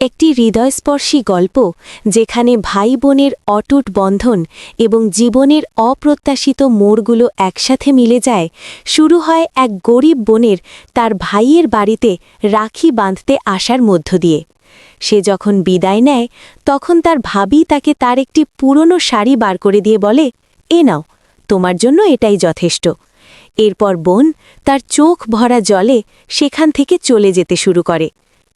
একটি হৃদয়স্পর্শী গল্প যেখানে ভাই বোনের অটুট বন্ধন এবং জীবনের অপ্রত্যাশিত মোড়গুলো একসাথে মিলে যায়, শুরু হয় এক গরিব বোনের তার ভাইয়ের বাড়িতে রাখি বাঁধতে আসার মধ্য দিয়ে। সে যখন বিদায় নেয়, তখন তার ভাবি তাকে তার একটি পুরনো শাড়ি বার করে দিয়ে বলে, এ নাও, তোমার জন্য এটাই যথেষ্ট। এরপর বোন তার চোখ ভরা জলে সেখান থেকে চলে যেতে শুরু করে।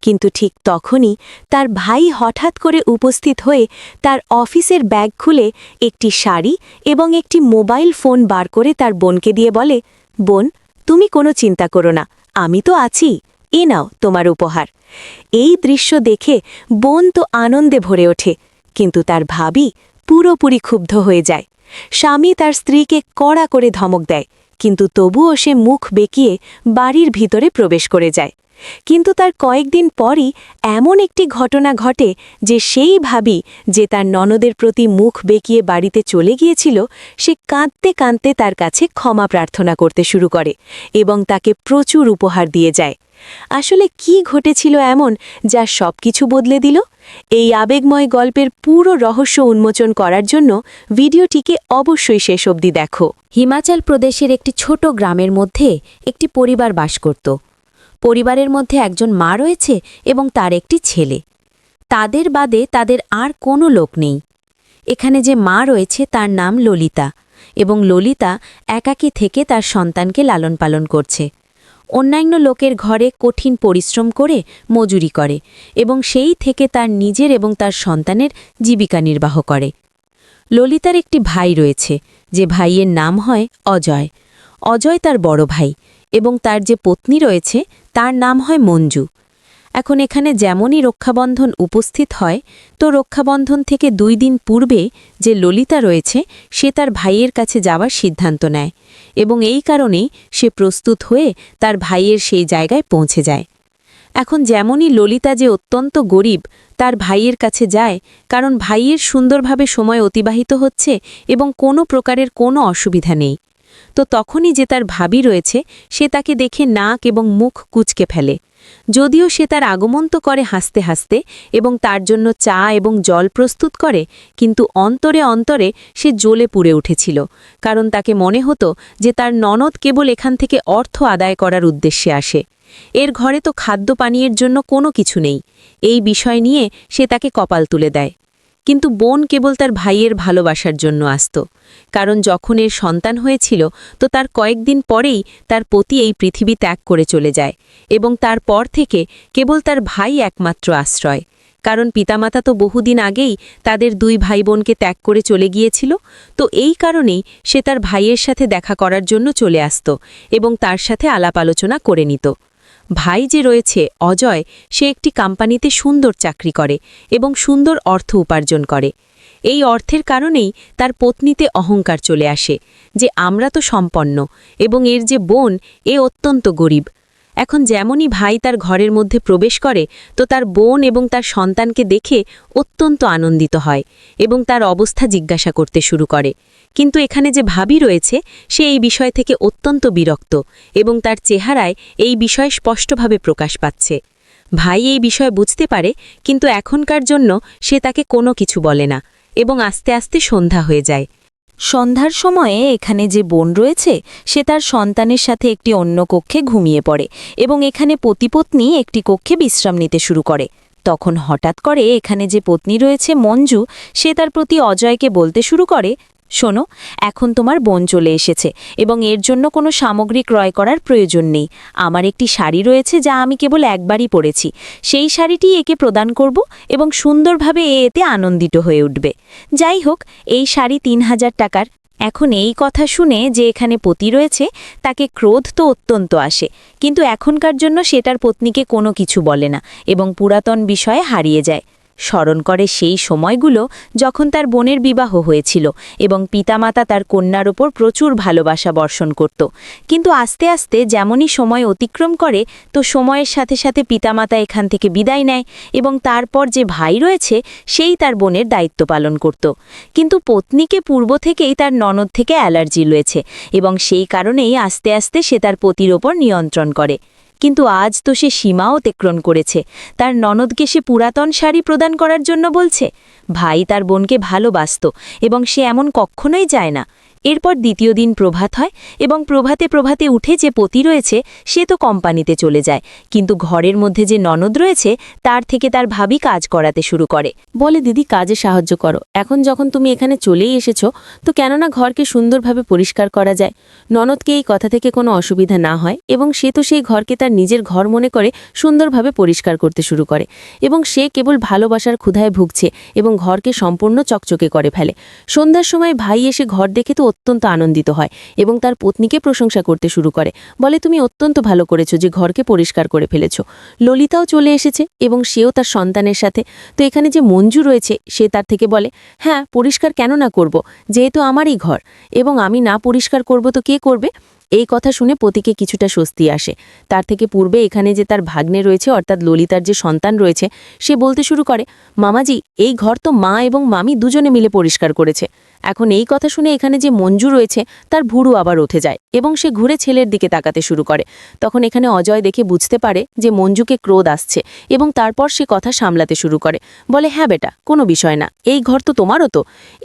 কিন্তু ঠিক তখনই তার ভাই হঠাৎ করে উপস্থিত হয়ে তার অফিসের ব্যাগ খুলে একটি শাড়ি এবং একটি মোবাইল ফোন বার করে তার বোনকে দিয়ে বলে, বোন, তুমি কোনো চিন্তা করো না, আমি তো আছি, এ নাও তোমার উপহার। এই দৃশ্য দেখে বোন তো আনন্দে ভরে ওঠে, কিন্তু তার ভাবি পুরোপুরি ক্ষুব্ধ হয়ে যায়। স্বামী তার স্ত্রীকে কড়া করে ধমক দেয়, কিন্তু তবুও সে মুখ বেঁকিয়ে বাড়ির ভিতরে প্রবেশ করে যায়। কিন্তু তার কয়েকদিন পরই এমন একটি ঘটনা ঘটে যে সেই ভাবি যে তার ননদের প্রতি মুখ বেঁকিয়ে বাড়িতে চলে গিয়েছিল, সে কাঁদতে কাঁদতে তার কাছে ক্ষমা প্রার্থনা করতে শুরু করে এবং তাকে প্রচুর উপহার দিয়ে যায়। আসলে কি ঘটেছিল এমন যা সব কিছু বদলে দিল? এই আবেগময় গল্পের পুরো রহস্য উন্মোচন করার জন্য ভিডিওটিকে অবশ্যই শেষ অবধি দেখো। হিমাচল প্রদেশের একটি ছোট গ্রামের মধ্যে একটি পরিবার বাস করত। পরিবারের মধ্যে একজন মা রয়েছে এবং তার একটি ছেলে। তাদের বাদে তাদের আর কোনো লোক নেই। এখানে যে মা রয়েছে তার নাম ললিতা এবং ললিতা একাকী থেকে তার সন্তানকে লালন পালন করছে। অন্যান্য লোকের ঘরে কঠিন পরিশ্রম করে মজুরি করে এবং সেই থেকে তার নিজের এবং তার সন্তানের জীবিকা নির্বাহ করে। ললিতার একটি ভাই রয়েছে, যে ভাইয়ের নাম হয় অজয়। অজয় তার বড় ভাই এবং তার যে পত্নী রয়েছে, তার নাম হয় মঞ্জু। এখন এখানে যেমনই রক্ষাবন্ধন উপস্থিত হয়, তো রক্ষাবন্ধন থেকে দুই দিন পূর্বে যে ললিতা রয়েছে, সে তার ভাইয়ের কাছে যাওয়ার সিদ্ধান্ত নেয় এবং এই কারণেই সে প্রস্তুত হয়ে তার ভাইয়ের সেই জায়গায় পৌঁছে যায়। এখন যেমনই ললিতা যে অত্যন্ত গরিব, তার ভাইয়ের কাছে যায়, কারণ ভাইয়ের সুন্দরভাবে সময় অতিবাহিত হচ্ছে এবং কোনো প্রকারের কোনো অসুবিধা নেই। তো তখনই যে তার ভাবি রয়েছে, সে তাকে দেখে নাক এবং মুখ কুচকে ফেলে। যদিও সে তার আগমন তো করে হাসতে হাসতে এবং তার জন্য চা এবং জল প্রস্তুত করে, কিন্তু অন্তরে অন্তরে সে জ্বলে পুড়ে উঠেছিল, কারণ তাকে মনে হতো যে তার ননদ কেবল এখান থেকে অর্থ আদায় করার উদ্দেশ্যে আসে। এর ঘরে তো খাদ্য পানীয়ের জন্য কোনো কিছু নেই। এই বিষয় নিয়ে সে তাকে কপাল তুলে দেয়। কিন্তু বোন কেবল তার ভাইয়ের ভালোবাসার জন্য আসত। কারণ যখন এর সন্তান হয়েছিল, তো তার কয়েকদিন পরেই তার পতি এই পৃথিবী ত্যাগ করে চলে যায় এবং তারপর থেকে কেবল তার ভাই একমাত্র আশ্রয়। কারণ পিতামাতা তো বহুদিন আগেই তাদের দুই ভাই বোনকে ত্যাগ করে চলে গিয়েছিল, তো এই কারণেই সে তার ভাইয়ের সাথে দেখা করার জন্য চলে আসত এবং তার সাথে আলাপ আলোচনা করে নিত। ভাই যে রয়েছে, অজয়, সে একটি কোম্পানিতে সুন্দর চাকরি করে এবং সুন্দর অর্থ উপার্জন করে। এই অর্থের কারণেই তার পত্নীতে অহংকার চলে আসে যে আমরা তো সম্পন্ন এবং এর যে বোন, এ অত্যন্ত গরিব। এখন যেমনই ভাই তার ঘরের মধ্যে প্রবেশ করে, তো তার বোন এবং তার সন্তানকে দেখে অত্যন্ত আনন্দিত হয় এবং তার অবস্থা জিজ্ঞাসা করতে শুরু করে। কিন্তু এখানে যে ভাবি রয়েছে, সে এই বিষয় থেকে অত্যন্ত বিরক্ত এবং তার চেহারায় এই বিষয় স্পষ্টভাবে প্রকাশ পাচ্ছে। ভাই এই বিষয় বুঝতে পারে, কিন্তু এখনকার জন্য সে তাকে কোনো কিছু বলে না এবং আস্তে আস্তে সন্ধ্যা হয়ে যায়। সন্ধ্যার সময়ে এখানে যে বোন রয়েছে, সে তার সন্তানের সাথে একটি অন্য কক্ষে ঘুমিয়ে পড়ে এবং এখানে পতিপত্নী একটি কক্ষে বিশ্রাম নিতে শুরু করে। তখন হঠাৎ করে এখানে যে পত্নী রয়েছে মঞ্জু, সে তার প্রতি অজয়কে বলতে শুরু করে শোনো, এখন তোমার বোন চলে এসেছে এবং এর জন্য কোনো সামগ্রী ক্রয় করার প্রয়োজন নেই। আমার একটি শাড়ি রয়েছে যা আমি কেবল একবারই পরেছি। সেই শাড়িটি একে প্রদান করব এবং সুন্দরভাবে এ এতে আনন্দিত হয়ে উঠবে। যাই হোক, এই শাড়ি তিন হাজার টাকার। এখন এই কথা শুনে যে এখানে পতি রয়েছে, তাকে ক্রোধ তো অত্যন্ত আসে। কিন্তু এখনকার জন্য সেটার পত্নীকে কোনো কিছু বলে না এবং পুরাতন বিষয়ে হারিয়ে যায়। স্মরণ করে সেই সময়গুলো যখন তার বোনের বিবাহ হয়েছিল এবং পিতামাতা তার কন্যার ওপর প্রচুর ভালোবাসা বর্ষণ করত। কিন্তু আস্তে আস্তে যেমনই সময় অতিক্রম করে, তো সময়ের সাথে সাথে পিতামাতা এখান থেকে বিদায় নেয় এবং তারপর যে ভাই রয়েছে, সেই তার বোনের দায়িত্ব পালন করত। কিন্তু পত্নীকে পূর্ব থেকেই তার ননদ থেকে অ্যালার্জি রয়েছে এবং সেই কারণেই আস্তে আস্তে সে তার পতির ওপর নিয়ন্ত্রণ করে। কিন্তু আজ তো সে সীমা অতিক্রম করেছে। তার ননদকে সে পুরাতন শাড়ি প্রদান করার জন্য বলছে। ভাই তার বোনকে ভালোবাসত এবং সে এমন কখনোই যায় না। এরপর দ্বিতীয় দিন প্রভাত হয় এবং প্রভাতে প্রভাতে উঠে যে পতি রয়েছে, সে তো কোম্পানিতে চলে যায়। কিন্তু ঘরের মধ্যে যে ননদ রয়েছে, তার থেকে তার ভাবি কাজ করাতে শুরু করে। বলে, দিদি, কাজে সাহায্য করো। এখন যখন তুমি এখানে চলেই এসেছ, তো কেননা ঘরকে সুন্দরভাবে পরিষ্কার করা যায়। ননদকে এই কথা থেকে কোনো অসুবিধা না হয় এবং সে তো সেই ঘরকে তার নিজের ঘর মনে করে সুন্দরভাবে পরিষ্কার করতে শুরু করে এবং সে কেবল ভালোবাসার ক্ষুধায় ভুগছে এবং ঘরকে সম্পূর্ণ চকচকে করে ফেলে। সন্ধ্যার সময় ভাই এসে ঘর দেখে তো অত্যন্ত আনন্দিত হয় এবং তার পত্নীকে প্রশংসা করতে শুরু করে। বলে, তুমি অত্যন্ত ভালো করেছ যে ঘরকে পরিষ্কার করে ফেলেছ। ললিতাও চলে এসেছে এবং সেও তার সন্তানের সাথে। তো এখানে যে মঞ্জু রয়েছে, সে তার থেকে বলে হ্যাঁ পরিষ্কার কেন না করব? যেহেতু আমারই ঘর। এবং আমি না পরিষ্কার করব তো কে করবে? এই কথা শুনে পতিকে কিছুটা স্বস্তি আসে। তার থেকে পূর্বে এখানে যে তার ভাগ্নে রয়েছে, অর্থাৎ ললিতার যে সন্তান রয়েছে, সে বলতে শুরু করে, মামাজি, এই ঘর তো মা এবং মামি দুজনে মিলে পরিষ্কার করেছে। এখন এই কথা শুনে এখানে যে মঞ্জু রয়েছে, তার ভুরু আবার উঠে যায় এবং সে ঘুরে ছেলের দিকে তাকাতে শুরু করে। তখন এখানে অজয় দেখে বুঝতে পারে যে মঞ্জুকে ক্রোধ আসছে এবং তারপর সে কথা সামলাতে শুরু করে। বলে হ্যাঁ বেটা, কোনো বিষয় না, এই ঘর তো তোমারও তো।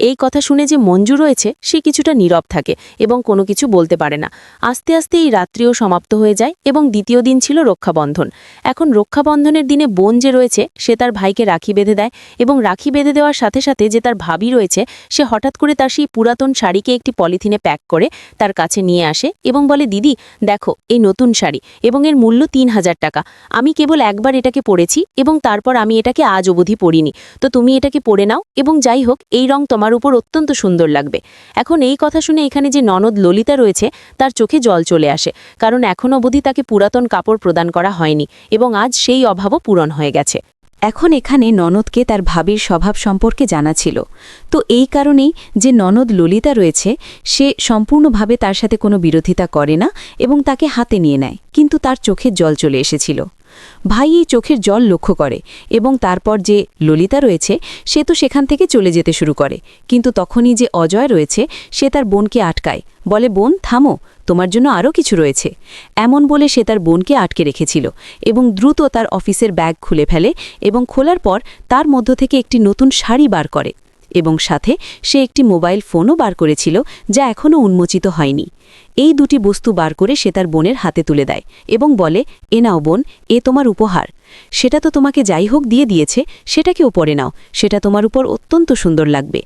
এই কথা শুনে যে মঞ্জু রয়েছে, সে কিছুটা নীরব থাকে এবং কোনো কিছু বলতে পারে না। আস্তে আস্তে এই রাত্রিও সমাপ্ত হয়ে যায় এবং দ্বিতীয় দিন ছিল রক্ষাবন্ধন। এখন রক্ষাবন্ধনের দিনে বোন যে রয়েছে, সে তার ভাইকে রাখি বেঁধে দেয় এবং রাখি বেঁধে দেওয়ার সাথে সাথে যে তার ভাবি রয়েছে, সে হঠাৎ করে তার সেই পুরাতন শাড়িকে একটি পলিথিনে প্যাক করে তার কাছে নিয়ে আসে এবং বলে, দিদি, দেখো, এই নতুন শাড়ি এবং এর মূল্য তিন হাজার টাকা। আমি কেবল একবার এটাকে পরেছি এবং তারপর আমি এটাকে আজ অবধি পরিনি। তো তুমি এটাকে পরে নাও এবং যাই হোক, এই রং তোমার উপর অত্যন্ত সুন্দর লাগবে এখন এই কথা শুনে এখানে যে ননদ ললিতা রয়েছে, তার চোখে জল চলে আসে, কারণ এখন অবধি তাকে পুরাতন কাপড় প্রদান করা হয়নি এবং আজ সেই অভাবও পূরণ হয়ে গেছে। এখন এখানে ননদকে তার ভাবির স্বভাব সম্পর্কে জানা ছিল। তো এই কারণেই যে ননদ ললিতা রয়েছে, সে সম্পূর্ণভাবে তার সাথে কোনো বিরোধিতা করে না এবং তাকে হাতে নিয়ে নেয়, কিন্তু তার চোখের জল চলে এসেছিল। ভাই এই চোখের জল লক্ষ্য করে এবং তারপর যে ললিতা রয়েছে, সে তো সেখান থেকে চলে যেতে শুরু করে, কিন্তু তখনই যে অজয় রয়েছে, সে তার বোনকে আটকায়। বলে, বোন, থামো তোমার জন্য আরও কিছু রয়েছে। এমন বলে সে তার বোনকে আটকে রেখেছিল এবং দ্রুত তার অফিসের ব্যাগ খুলে ফেলে এবং খোলার পর তার মধ্য থেকে একটি নতুন শাড়ি বার করে এবং সাথে সে একটি মোবাইল ফোনও বার করেছিল যা এখনও উন্মোচিত হয়নি। এই দুটি বস্তু বার করে সে তার বোনের হাতে তুলে দেয় এবং বলে, এ নাও বোন, এ তোমার উপহার। সেটা তো তোমাকে যাই হোক দিয়ে দিয়েছে, সেটাকেও পরে নাও। সেটা তোমার উপর অত্যন্ত সুন্দর লাগবে।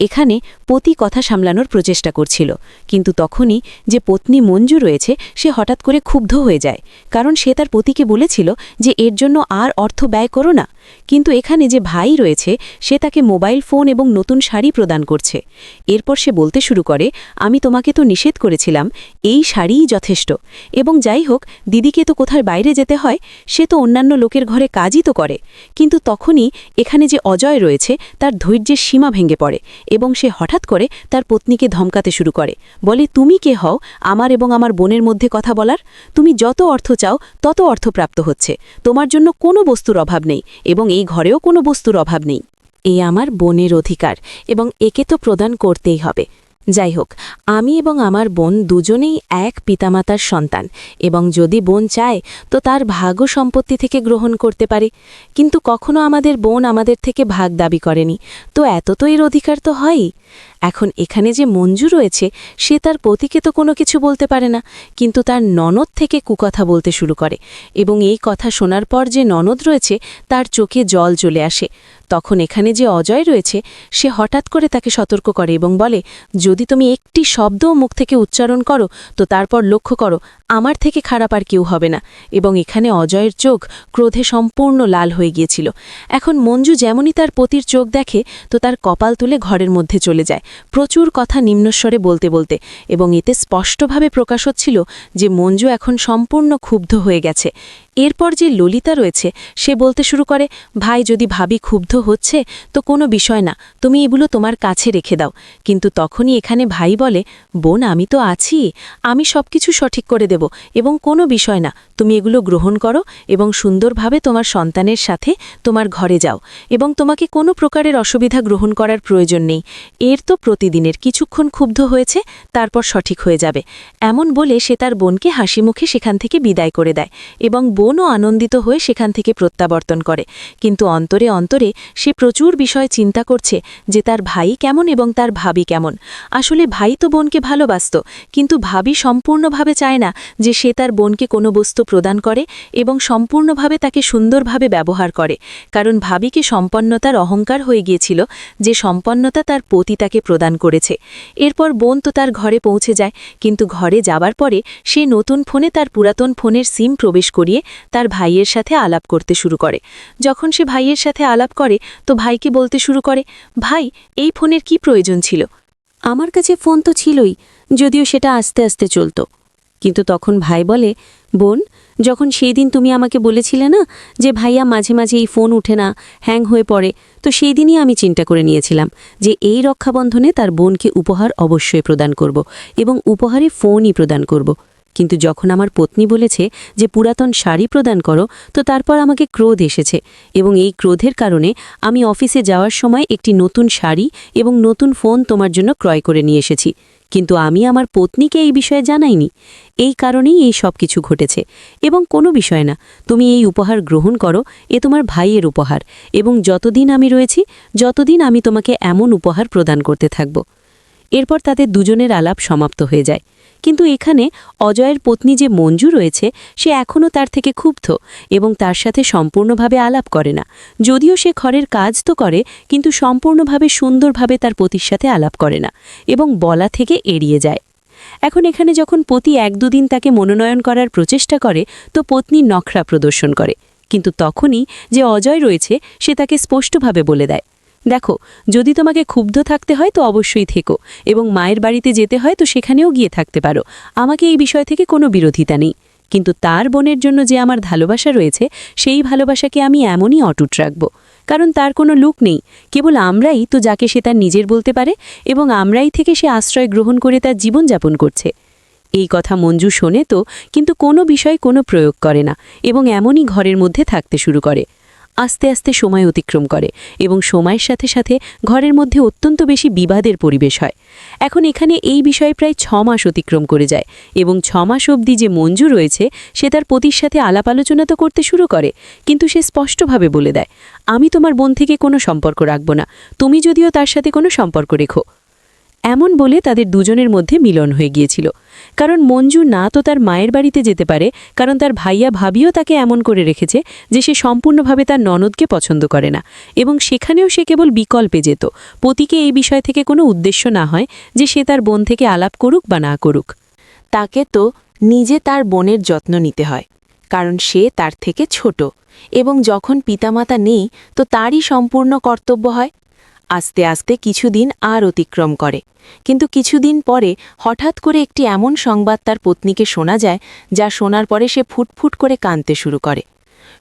এখানে পতি কথা সামলানোর প্রচেষ্টা করছিল। কিন্তু তখনই যে পত্নী মঞ্জু রয়েছে, সে হঠাৎ করে ক্ষুব্ধ হয়ে যায়। কারণ সে তার পতিকে বলেছিল যে, এর জন্য আর অর্থ ব্যয় করো না। কিন্তু এখানে যে ভাই রয়েছে, সে তাকে মোবাইল ফোন এবং নতুন শাড়ি প্রদান করছে। এরপর সে বলতে শুরু করে, আমি তোমাকে তো নিষেধ করেছিলাম, এই শাড়িই যথেষ্ট। এবং যাই হোক, দিদিকে তো কোথায় বাইরে যেতে হয়, সে তো অন্যান্য লোকের ঘরে কাজই তো করে। কিন্তু তখনই এখানে যে অজয় রয়েছে, তার ধৈর্যের সীমা ভেঙে পড়ে। এবং সে হঠাৎ করে তার পত্নীকে ধমকাতে শুরু করে। বলে, তুমি কে হও? আমার এবং আমার বোনের মধ্যে কথা বলার? তুমি যত অর্থ চাও, তত অর্থ প্রাপ্ত হচ্ছে। তোমার জন্য কোনো বস্তুর অভাব নেই এবং এই ঘরেও কোনো বস্তুর অভাব নেই। এ আমার বোনের অধিকার এবং একে তো প্রদান করতেই হবে। যাই হোক, আমি এবং আমার বোন দুজনেই এক পিতামাতার সন্তান এবং যদি বোন চায়, তো তার ভাগও সম্পত্তি থেকে গ্রহণ করতে পারে। কিন্তু কখনো আমাদের বোন আমাদের থেকে ভাগ দাবি করেনি। তো এত তো এর অধিকার তো হয়ই। এখন এখানে যে মঞ্জু রয়েছে, সে তার পতিকে তো কোনো কিছু বলতে পারে না, কিন্তু তার ননদ থেকে কুকথা বলতে শুরু করে এবং এই কথা শোনার পর যে ননদ রয়েছে, তার চোখে জল চলে আসে। তখন এখানে যে অজয় রয়েছে, সে হঠাৎ করে তাকে সতর্ক করে এবং বলে, যদি তুমি একটি শব্দও মুখ থেকে উচ্চারণ করো, তো তারপর লক্ষ্য করো আমার থেকে খারাপ আর কেউ হবে না। এবং এখানে অজয়ের চোখ ক্রোধে সম্পূর্ণ লাল হয়ে গিয়েছিল। এখন মঞ্জু যেমনই তার পতির চোখ দেখে, তো তার কপাল তুলে ঘরের মধ্যে চলে যায়। প্রচুর কথা নিম্নস্বরে বলতে বলতে। এবং এতে স্পষ্টভাবে প্রকাশ হচ্ছিল যে মঞ্জু এখন সম্পূর্ণ ক্ষুব্ধ হয়ে গেছে। এরপর যে ললিতা রয়েছে, সে বলতে শুরু করে, ভাই, যদি ভাবি ক্ষুব্ধ হচ্ছে, তো কোনো বিষয় না। তুমি এগুলো তোমার কাছে রেখে দাও। কিন্তু তখনই এখানে ভাই বলে, বোন, আমি তো আছি। আমি সবকিছু সঠিক করে দেব। দেব এবং কোনো বিষয় না। তুমি এগুলো গ্রহণ করো এবং সুন্দরভাবে তোমার সন্তানের সাথে তোমার ঘরে যাও এবং তোমাকে কোনো প্রকারের অসুবিধা গ্রহণ করার প্রয়োজন নেই। এর তো প্রতিদিনের কিছুক্ষণ ক্ষুব্ধ হয়েছে, তারপর সঠিক হয়ে যাবে। এমন বলে সে তার বোনকে হাসি মুখে সেখান থেকে বিদায় করে দেয় এবং বোনও আনন্দিত হয়ে সেখান থেকে প্রত্যাবর্তন করে। কিন্তু অন্তরে অন্তরে সে প্রচুর বিষয় চিন্তা করছে যে তার ভাই কেমন এবং তার ভাবি কেমন। আসলে ভাই তো বোনকে ভালোবাসত, কিন্তু ভাবি সম্পূর্ণভাবে চায় না যে সে তার বোনকে কোনো বস্তু প্রদান করে এবং সম্পূর্ণভাবে তাকে সুন্দরভাবে ব্যবহার করে। কারণ ভাবিকে সম্পন্নতার অহংকার হয়ে গিয়েছিল যে সম্পন্নতা তার পতি তাকে প্রদান করেছে। এরপর বোন তো তার ঘরে পৌঁছে যায়, কিন্তু ঘরে যাবার পরে সে নতুন ফোনে তার পুরাতন ফোনের সিম প্রবেশ করিয়ে তার ভাইয়ের সাথে আলাপ করতে শুরু করে। যখন সে ভাইয়ের সাথে আলাপ করে, তো ভাইকে বলতে শুরু করে, ভাই, এই ফোনের কি প্রয়োজন ছিল? আমার কাছে ফোন তো ছিলই, যদিও সেটা আস্তে আস্তে চলতো। কিন্তু তখন ভাই বলে, বোন, যখন সেই দিন তুমি আমাকে বলেছিলে না যে ভাইয়া মাঝে মাঝে এই ফোন উঠে না, হ্যাং হয়ে পড়ে, তো সেই দিনই আমি চিন্তা করে নিয়েছিলাম যে এই রক্ষাবন্ধনে তার বোনকে উপহার অবশ্যই প্রদান করব এবং উপহারে ফোনই প্রদান করব। কিন্তু যখন আমার পত্নী বলেছে যে, পুরাতন শাড়ি প্রদান করো, তো তারপর আমাকে ক্রোধ এসেছে এবং এই ক্রোধের কারণে আমি অফিসে যাওয়ার সময় একটি নতুন শাড়ি এবং নতুন ফোন তোমার জন্য ক্রয় করে নিয়ে এসেছি। কিন্তু আমি আমার পত্নীকে এই বিষয়ে জানাইনি। এই কারণেই এই সব কিছু ঘটেছে। এবং কোনো বিষয় না, তুমি এই উপহার গ্রহণ করো, এ তোমার ভাইয়ের উপহার। এবং যতদিন আমি রয়েছি, যতদিন আমি তোমাকে এমন উপহার প্রদান করতে থাকব। এরপর তাদের দুজনের আলাপ সমাপ্ত হয়ে যায়। কিন্তু এখানে অজয়ের পত্নী যে মঞ্জু রয়েছে, সে এখনও তার থেকে ক্ষুব্ধ এবং তার সাথে সম্পূর্ণভাবে আলাপ করে না। যদিও সে ঘরের কাজ তো করে, কিন্তু সম্পূর্ণভাবে সুন্দরভাবে তার পতির সাথে আলাপ করে না এবং বলা থেকে এড়িয়ে যায়। এখন এখানে যখন পতি এক দুদিন তাকে মনোনয়ন করার প্রচেষ্টা করে, তো পত্নী নখরা প্রদর্শন করে। কিন্তু তখনই যে অজয় রয়েছে, সে তাকে স্পষ্টভাবে বলে দেয়। দেখো, যদি তোমাকে ক্ষুব্ধ থাকতে হয় তো অবশ্যই থেকো, এবং মায়ের বাড়িতে যেতে হয় তো সেখানেও গিয়ে থাকতে পারো। আমাকে এই বিষয় থেকে কোনো বিরোধিতা নেই। কিন্তু তার বোনের জন্য যে আমার ভালোবাসা রয়েছে, সেই ভালোবাসাকে আমি এমনই অটুট রাখব। কারণ তার কোনো লুক নেই। কেবল আমরাই তো যাকে সে তার নিজের বলতে পারে, এবং আমরাই থেকে সে আশ্রয় গ্রহণ করে তার জীবনযাপন করছে। এই কথা মঞ্জু শোনে তো, কিন্তু কোনো বিষয় কোনো প্রয়োগ করে না, এবং এমনই ঘরের মধ্যে থাকতে শুরু করে। আস্তে আস্তে সময় অতিক্রম করে এবং সময়ের সাথে সাথে ঘরের মধ্যে অত্যন্ত বেশি বিবাদের পরিবেশ হয়। এখন এখানে এই বিষয়ে প্রায় ছ মাস অতিক্রম করে যায় এবং ছ মাস অবধি যে মঞ্জু রয়েছে, সে তার পতির সাথে আলাপ আলোচনা তো করতে শুরু করে, কিন্তু সে স্পষ্টভাবে বলে দেয়, আমি তোমার বোন থেকে কোনো সম্পর্ক রাখব না, তুমি যদিও তার সাথে কোনো সম্পর্ক রেখো। এমন বলে তাদের দুজনের মধ্যে মিলন হয়ে গিয়েছিল। কারণ মঞ্জু না তো তার মায়ের বাড়িতে যেতে পারে, কারণ তার ভাইয়া ভাবিও তাকে এমন করে রেখেছে যে সে সম্পূর্ণভাবে তার ননদকে পছন্দ করে না। এবং সেখানেও সে কেবল বিকল্পে যেত। পতিকে এই বিষয় থেকে কোনো উদ্দেশ্য না হয় যে সে তার বোন থেকে আলাপ করুক বা না করুক। তাকে তো নিজে তার বোনের যত্ন নিতে হয়, কারণ সে তার থেকে ছোট। এবং যখন পিতামাতা নেই, তো তারই সম্পূর্ণ কর্তব্য হয়। আস্তে আস্তে কিছুদিন আর অতিক্রম করে। কিন্তু কিছুদিন পরে হঠাৎ করে একটি এমন সংবাদ তার পত্নীকে শোনা যায়, যা শোনার পরে সে ফুটফুট করে কাঁদতে শুরু করে।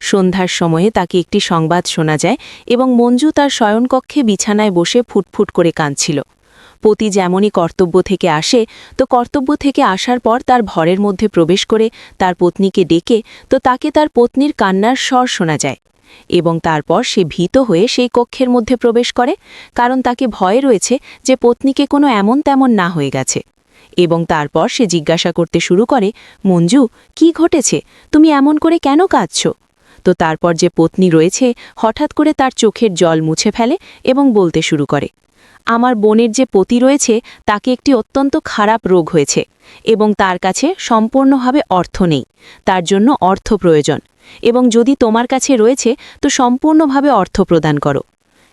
সন্ধ্যার সময়ে তাকে একটি সংবাদ শোনা যায় এবং মঞ্জু তার শয়নকক্ষে বিছানায় বসে ফুটফুট করে কাঁদছিল। পতি যেমনই কর্তব্য থেকে আসে, তো কর্তব্য থেকে আসার পর তার ভরের মধ্যে প্রবেশ করে তার পত্নীকে ডেকে, তো তাকে তার পত্নীর কান্নার স্বর শোনা যায়। এবং তারপর সে ভীত হয়ে সেই কক্ষের মধ্যে প্রবেশ করে, কারণ তাকে ভয় রয়েছে যে পত্নীকে কোনো এমন তেমন না হয়ে গেছে। এবং তারপর সে জিজ্ঞাসা করতে শুরু করে, মঞ্জু, কি ঘটেছে? তুমি এমন করে কেন কাঁদছ? তো তারপর যে পত্নী রয়েছে, হঠাৎ করে তার চোখের জল মুছে ফেলে এবং বলতে শুরু করে, আমার বোনের যে পতি রয়েছে, তাকে একটি অত্যন্ত খারাপ রোগ হয়েছে এবং তার কাছে সম্পূর্ণভাবে অর্থ নেই। তার জন্য অর্থ প্রয়োজন। এবং যদি তোমার কাছে রয়েছে, তো সম্পূর্ণভাবে অর্থ প্রদান করো।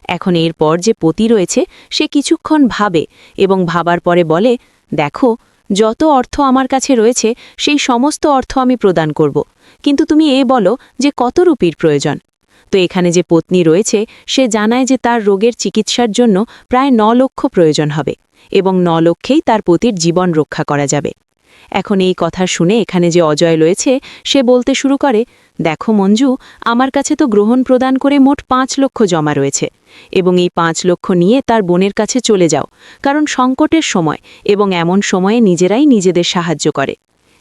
এখন এরপর যে পতি রয়েছে, সে কিছুক্ষণ ভাবে এবং ভাবার পরে বলে, দেখো, যত অর্থ আমার কাছে রয়েছে, সেই সমস্ত অর্থ আমি প্রদান করব। কিন্তু তুমি এ বলো যে কত রুপির প্রয়োজন? তো এখানে যে পত্নী রয়েছে, সে জানায় যে তার রোগের চিকিৎসার জন্য প্রায় ন লক্ষ প্রয়োজন হবে এবং ন লক্ষেই তার পতির জীবন রক্ষা করা যাবে। এখন এই কথা শুনে এখানে যে অজয় রয়েছে, সে বলতে শুরু করে, দেখো মঞ্জু, আমার কাছে তো গ্রহণ প্রদান করে মোট পাঁচ লক্ষ জমা রয়েছে এবং এই পাঁচ লক্ষ নিয়ে তার বোনের কাছে চলে যাও, কারণ সংকটের সময় এবং এমন সময়ে নিজেরাই নিজেদের সাহায্য করে।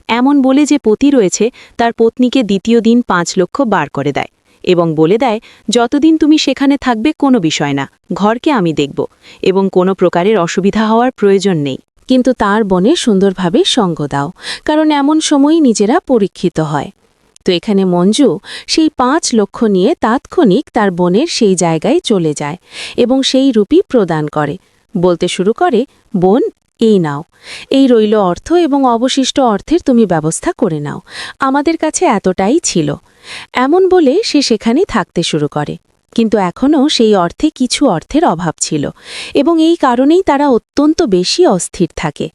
এমন বলে যে পতি রয়েছে, তার পত্নীকে দ্বিতীয় দিন পাঁচ লক্ষ বার করে দেয় এবং বলে দেয়, যতদিন তুমি সেখানে থাকবে কোনো বিষয় না, ঘরকে আমি দেখব এবং কোনো প্রকারের অসুবিধা হওয়ার প্রয়োজন নেই। কিন্তু তার বনে সুন্দরভাবে সঙ্গ দাও, কারণ এমন সময়ই নিজেরা পরীক্ষিত হয়। তো এখানে মঞ্জু সেই পাঁচ লক্ষ নিয়ে তাৎক্ষণিক তার বনের সেই জায়গায় চলে যায় এবং সেই রূপই প্রদান করে। বলতে শুরু করে, বোন, এই নাও। এই রইল অর্থ এবং অবশিষ্ট অর্থের তুমি ব্যবস্থা করে নাও। আমাদের কাছে এতটাই ছিল। এমন বলে সে সেখানে থাকতে শুরু করে। কিন্তু এখনও সেই অর্থে কিছু অর্থের অভাব ছিল এবং এই কারণেই তারা অত্যন্ত বেশি অস্থির থাকে।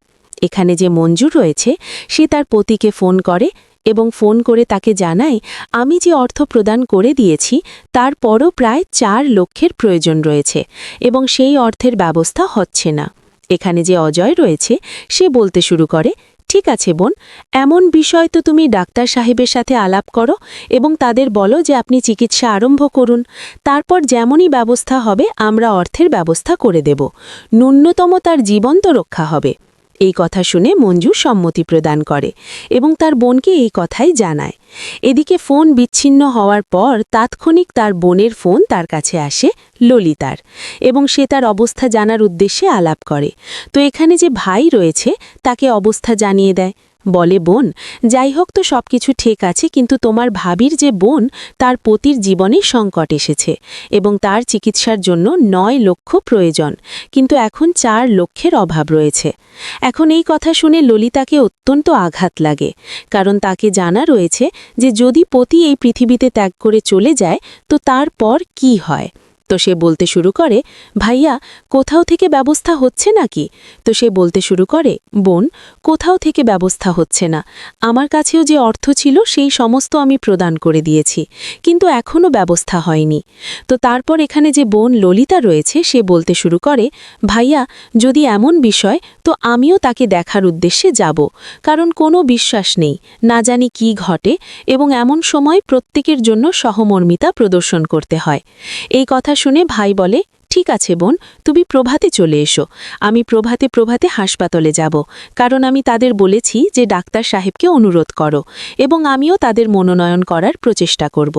এখানে যে মঞ্জুর রয়েছে, সে তার পতিকে ফোন করে এবং ফোন করে তাকে জানায়, আমি যে অর্থ প্রদান করে দিয়েছি তারপরও প্রায় চার লক্ষের প্রয়োজন রয়েছে এবং সেই অর্থের ব্যবস্থা হচ্ছে না। এখানে যে অজয় রয়েছে, সে বলতে শুরু করে ঠিক আছে বোন, এমন বিষয় তো তুমি ডাক্তার সাহেবের সাথে আলাপ করো এবং তাদের বলো যে আপনি চিকিৎসা আরম্ভ করুন। তারপর যেমনই ব্যবস্থা হবে, আমরা অর্থের ব্যবস্থা করে দেব। ন্যূনতম তার জীবন্ত রক্ষা হবে। এই কথা শুনে মঞ্জু সম্মতি প্রদান করে এবং তার বোনকে এই কথাই জানায়। এদিকে ফোন বিচ্ছিন্ন হওয়ার পর তাৎক্ষণিক তার বোনের ফোন তার কাছে আসে ললিতার এবং সে তার অবস্থা জানার উদ্দেশ্যে আলাপ করে। তো এখানে যে ভাই রয়েছে তাকে অবস্থা জানিয়ে দেয়। বলে, বোন যাই হোক তো সব কিছু ঠিক আছে, কিন্তু তোমার ভাবির যে বোন, তার পতির জীবনে সংকট এসেছে এবং তার চিকিৎসার জন্য নয় লক্ষ প্রয়োজন, কিন্তু এখন চার লক্ষের অভাব রয়েছে। এখন এই কথা শুনে ললিতাকে অত্যন্ত আঘাত লাগে, কারণ তাকে জানা রয়েছে যে যদি পতি এই পৃথিবীতে ত্যাগ করে চলে যায়, তো তারপর কি হয়? তো সে বলতে শুরু করে, ভাইয়া, কোথাও থেকে ব্যবস্থা হচ্ছে নাকি? তো সে বলতে শুরু করে, বোন, কোথাও থেকে ব্যবস্থা হচ্ছে না। আমার কাছেও যে অর্থ ছিল, সেই সমস্ত আমি প্রদান করে দিয়েছি, কিন্তু এখনও ব্যবস্থা হয়নি। তো তারপর এখানে যে বোন ললিতা রয়েছে, সে বলতে শুরু করে, ভাইয়া, যদি এমন বিষয়, তো আমিও তাকে দেখার উদ্দেশ্যে যাব, কারণ কোনো বিশ্বাস নেই, না জানি কি ঘটে এবং এমন সময় প্রত্যেকের জন্য সহমর্মিতা প্রদর্শন করতে হয়। এই কথা শুনে ভাই বলে ঠিক আছে বোন, তুমি প্রভাতে চলে এসো। আমি প্রভাতে প্রভাতে হাসপাতালে যাব, কারণ আমি তাদের বলেছি যে ডাক্তার সাহেবকে অনুরোধ করো, এবং আমিও তাদের মনোনয়ন করার প্রচেষ্টা করব।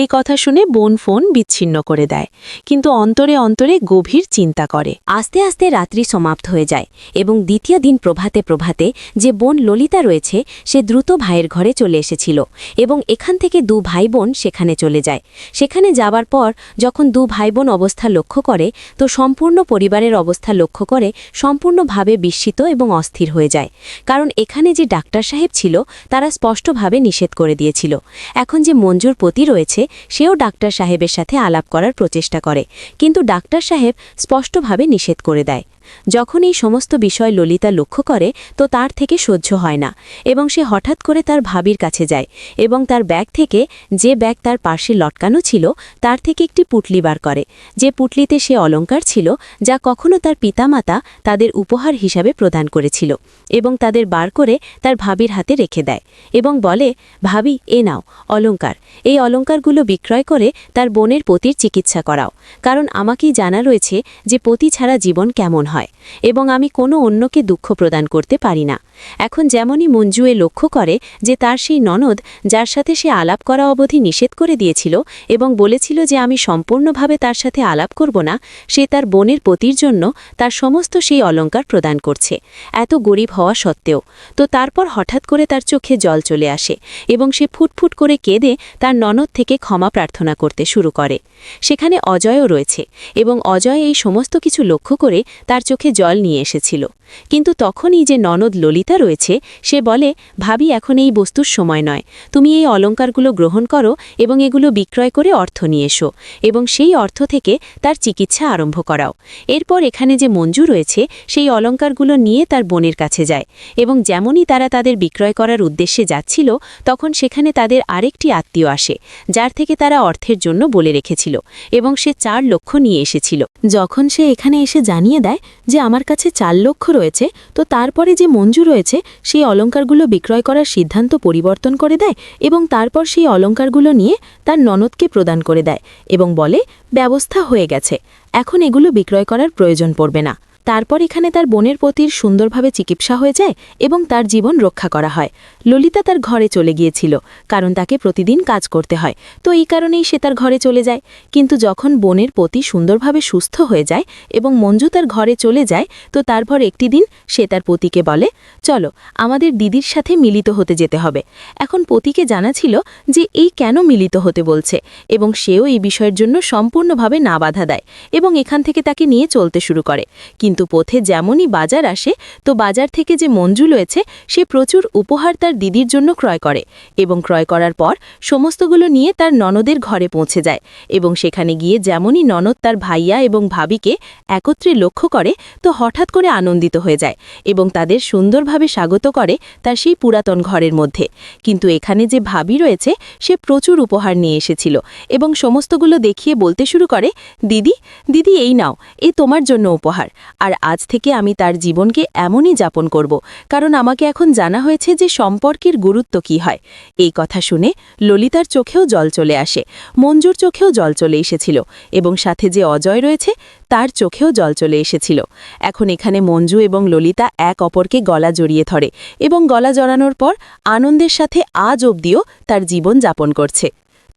এই কথা শুনে বোন ফোন বিচ্ছিন্ন করে দেয়, কিন্তু অন্তরে অন্তরে গভীর চিন্তা করে। আস্তে আস্তে রাত্রি সমাপ্ত হয়ে যায়, এবং দ্বিতীয় দিন প্রভাতে প্রভাতে যে বোন ললিতা রয়েছে, সে দ্রুত ভাইয়ের ঘরে চলে এসেছিল, এবং এখান থেকে দু ভাই বোন সেখানে চলে যায়। সেখানে যাবার পর যখন দু ভাই বোন অবস্থা লক্ষ্য করে, তো সম্পূর্ণ পরিবারের অবস্থা লক্ষ্য করে সম্পূর্ণভাবে বিস্মিত এবং অস্থির হয়ে যায়। কারণ এখানে যে ডাক্তার সাহেব ছিল, তারা স্পষ্টভাবে নিষেধ করে দিয়েছিল। এখন যে মঞ্জুর পতি রয়েছে, সেও ডাক্তার সাহেবের সাথে আলাপ করার প্রচেষ্টা করে। কিন্তু ডাক্তার সাহেব স্পষ্টভাবে নিষেধ করে দেয়। যখন এই সমস্ত বিষয় ললিতা লক্ষ্য করে, তো তার থেকে সহ্য হয় না, এবং সে হঠাৎ করে তার ভাবির কাছে যায়, এবং তার ব্যাগ থেকে যে ব্যাগ তার পাশে লটকানো ছিল, তার থেকে একটি পুটলি বার করে। যে পুটলিতে সে অলঙ্কার ছিল, যা কখনো তার পিতামাতা তাদের উপহার হিসাবে প্রদান করেছিল, এবং তাদের বার করে তার ভাবির হাতে রেখে দেয়, এবং বলে, ভাবি, এ নাও, অলঙ্কার। এই অলঙ্কারগুলো বিক্রয় করে তার বোনের পতির চিকিৎসা করাও, কারণ আমাকেই জানা রয়েছে যে পতি ছাড়া জীবন কেমন হয়। এবং আমি কোনো অন্যকে দুঃখ প্রদান করতে পারি না। এখন যেমনই মঞ্জুয়ে লক্ষ্য করে যে তার সেই ননদ, যার সাথে সে আলাপ করা অবধি নিষেধ করে দিয়েছিল এবং বলেছিল যে আমি সম্পূর্ণভাবে তার সাথে আলাপ করব না, সে তার বোনের পতির জন্য তার সমস্ত সেই অলঙ্কার প্রদান করছে। এত গরিব হওয়া সত্ত্বেও, তো তারপর হঠাৎ করে তার চোখে জল চলে আসে এবং সে ফুটফুট করে কেঁদে তার ননদ থেকে ক্ষমা প্রার্থনা করতে শুরু করে। সেখানে অজয়ও রয়েছে এবং অজয় এই সমস্ত কিছু লক্ষ্য করে তার চোখে জল নিয়ে এসেছিল। কিন্তু তখনই যে ননদ ললিতা রয়েছে, সে বলে, ভাবি, এখন এই বস্তুর সময় নয়। তুমি এই অলঙ্কারগুলো গ্রহণ করো এবং এগুলো বিক্রয় করে অর্থ নিয়ে এসো এবং সেই অর্থ থেকে তার চিকিৎসা আরম্ভ করাও। এরপর এখানে যে মঞ্জু রয়েছে, সেই অলঙ্কারগুলো নিয়ে তার বোনের কাছে যায় এবং যেমনই তারা তাদের বিক্রয় করার উদ্দেশ্যে যাচ্ছিল, তখন সেখানে তাদের আরেকটি আত্মীয় আসে, যার থেকে তারা অর্থের জন্য বলে রেখেছিল এবং সে চার লক্ষ নিয়ে এসেছিল। যখন সে এখানে এসে জানিয়ে দেয় যে আমার কাছে চার লক্ষ রয়েছে, তো তারপরে যে মঞ্জু রয়েছে, সেই অলঙ্কারগুলো বিক্রয় করার সিদ্ধান্ত পরিবর্তন করে দেয় এবং তারপর সেই অলঙ্কারগুলো নিয়ে তার ননদকে প্রদান করে দেয় এবং বলে, ব্যবস্থা হয়ে গেছে। এখন এগুলো বিক্রয় করার প্রয়োজন পড়বে না। তারপর এখানে তার বোনের পতির সুন্দরভাবে চিকিৎসা হয়ে যায় এবং তার জীবন রক্ষা করা হয়। ললিতা তার ঘরে চলে গিয়েছিল, কারণ তাকে প্রতিদিন কাজ করতে হয়। তো এই কারণেই সে তার ঘরে চলে যায়। কিন্তু যখন বোনের পতি সুন্দরভাবে সুস্থ হয়ে যায় এবং মঞ্জু তার ঘরে চলে যায়, তো তারপর একটি দিন সে তার পতিকে বলে, চলো, আমাদের দিদির সাথে মিলিত হতে যেতে হবে। এখন পতিকে জানা ছিল যে এই কেন মিলিত হতে বলছে এবং সেও এই বিষয়ের জন্য সম্পূর্ণভাবে না বাধা দেয় এবং এখান থেকে তাকে নিয়ে চলতে শুরু করে। কিন্তু পথে যেমনই বাজার আসে, তো বাজার থেকে যে মঞ্জু রয়েছে সে প্রচুর উপহার তার দিদির জন্য ক্রয় করে এবং ক্রয় করার পর সমস্তগুলো নিয়ে তার ননদের ঘরে পৌঁছে যায় এবং সেখানে গিয়ে যেমনই ননদ তার ভাইয়া এবং ভাবিকে একত্রে লক্ষ্য করে, তো হঠাৎ করে আনন্দিত হয়ে যায় এবং তাদের সুন্দরভাবে স্বাগত করে তার সেই পুরাতন ঘরের মধ্যে। কিন্তু এখানে যে ভাবি রয়েছে, সে প্রচুর উপহার নিয়ে এসেছিল এবং সমস্তগুলো দেখিয়ে বলতে শুরু করে, দিদি দিদি, এই নাও, এ তোমার জন্য উপহার। আর আজ থেকে আমি তার জীবনকে এমনই যাপন করব, কারণ আমাকে এখন জানা হয়েছে যে সম্পর্কের গুরুত্ব কি হয়। এই কথা শুনে ললিতার চোখেও জল চলে আসে, মঞ্জুর চোখেও জল চলে এসেছিল এবং সাথে যে অজয় রয়েছে, তার চোখেও জল চলে এসেছিল। এখন এখানে মঞ্জু এবং ললিতা এক অপরকে গলা জড়িয়ে ধরে এবং গলা জড়ানোর পর আনন্দের সাথে আজ অবধিও তার জীবন যাপন করছে।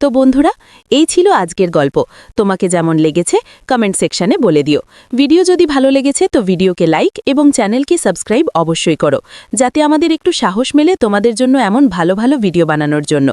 তো বন্ধুরা, এই ছিল আজকের গল্প। তোমাকে যেমন লেগেছে কমেন্ট সেকশানে বলে দিও। ভিডিও যদি ভালো লেগেছে, তো ভিডিওকে লাইক এবং চ্যানেলকে সাবস্ক্রাইব অবশ্যই করো। যাতে আমাদের একটু সাহস মেলে তোমাদের জন্য এমন ভালো ভালো ভিডিও বানানোর জন্য।